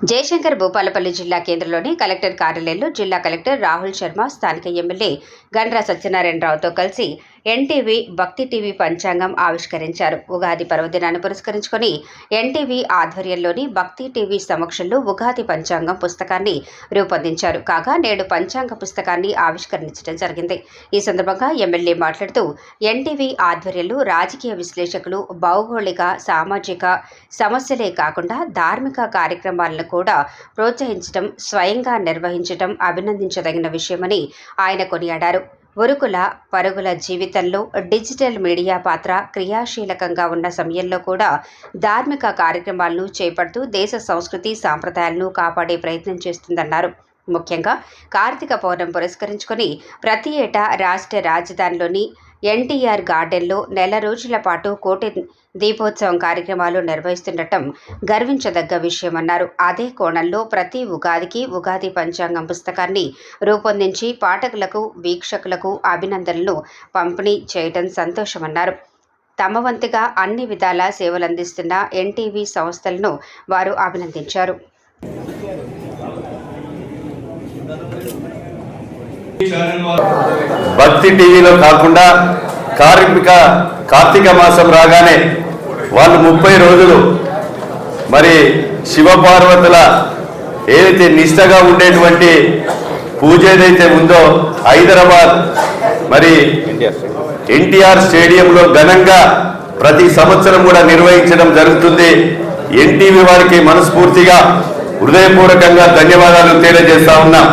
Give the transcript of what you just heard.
జయశంకర్ భూపాలపల్లి జిల్లా కేంద్రంలోని కలెక్టర్ కార్యాలయంలో జిల్లా కలెక్టర్ రాహుల్ శర్మ స్థానిక ఎమ్మెల్యే గండ్ర సత్యనారాయణరావుతో కలిసి ఎన్టీవీ భక్తి టీవీ పంచాంగం ఆవిష్కరించారు. ఉగాది పర్వదినాన్ని పురస్కరించుకొని ఎన్టీవీ ఆధ్వర్యంలోని భక్తి టీవీ సమక్షంలో ఉగాది పంచాంగం పుస్తకాన్ని రూపొందించారు. కాగా నేడు పంచాంగ పుస్తకాన్ని ఆవిష్కరించడం జరిగింది. ఈ సందర్భంగా ఎమ్మెల్యే మాట్లాడుతూ ఎన్టీవీ ఆధ్వర్యంలో రాజకీయ విశ్లేషకులు భౌగోళిక సామాజిక సమస్యలే కాకుండా ధార్మిక కార్యక్రమాలను కూడా ప్రోత్సహించడం స్వయంగా నిర్వహించడం అభినందించదగిన విషయమని ఆయన కొనియాడారు. ఉరుకుల పరుగుల జీవితంలో డిజిటల్ మీడియా పాత్ర క్రియాశీలకంగా ఉన్న సమయంలో కూడా ధార్మిక కార్యక్రమాలను చేపడుతూ దేశ సంస్కృతి సాంప్రదాయాలను కాపాడే ప్రయత్నం చేస్తుందన్నారు. ముఖ్యంగా కార్తీక పౌర్ణం పురస్కరించుకొని ప్రతి ఏటా రాష్ట్ర రాజధానిలోని ఎన్టీఆర్ గార్డెన్లో నెల రోజుల పాటు కోటి దీపోత్సవం కార్యక్రమాలు నిర్వహిస్తుండటం గర్వించదగ్గ విషయమన్నారు. అదే కోణంలో ప్రతి ఉగాదికి ఉగాది పంచాంగం పుస్తకాన్ని రూపొందించి పాఠకులకు వీక్షకులకు అభినందనలు పంపిణీ చేయడం సంతోషమన్నారు. తమ వంతుగా అన్ని విధాల సేవలందిస్తున్న ఎన్టీవీ సంస్థలను వారు అభినందించారు. భక్తి టీవీలో కాకుండా కార్మిక కార్తీక మాసం రాగానే వాళ్ళు ముప్పై రోజులు మరి శివపార్వతుల ఏదైతే నిష్టగా ఉండేటువంటి పూజ ఏదైతే ఉందో హైదరాబాద్ మరి ఎన్టీఆర్ స్టేడియంలో ఘనంగా ప్రతి సంవత్సరం కూడా నిర్వహించడం జరుగుతుంది. ఎన్టీవీ వారికి మనస్ఫూర్తిగా హృదయపూర్వకంగా ధన్యవాదాలు తెలియజేస్తా ఉన్నాం.